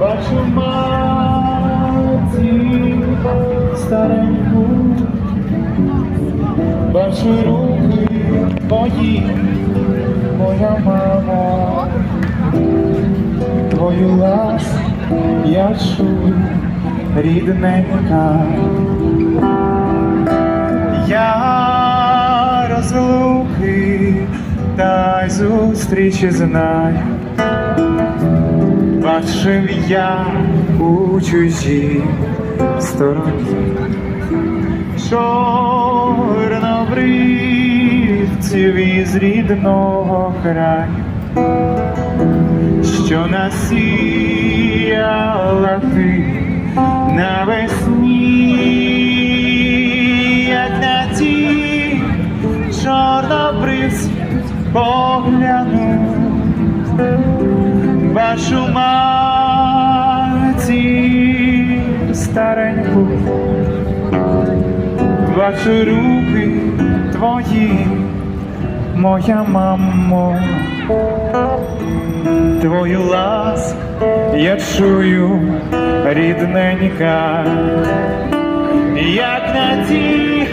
бачу матір стареньку, бачу руки твої, моя мама, твою ласку я чую, рідненька. Я розлуки та й зустрічі знаю. Бачив я у чужій стороні. Чорнобривців із рідного краю, що насіяла ти навесні, як на ті чорнобривці погляну бачу матір стареньку, бачу руки твої, моя мамо, твою ласку я чую, рідненька, як на ті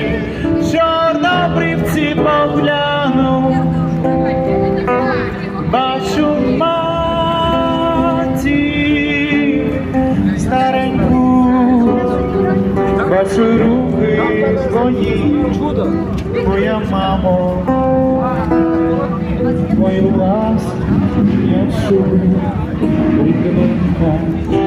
чорнобривці погляну. Бачу стареньку, бачу руки свої, моя мамо, твою ласку я чую, рідненька.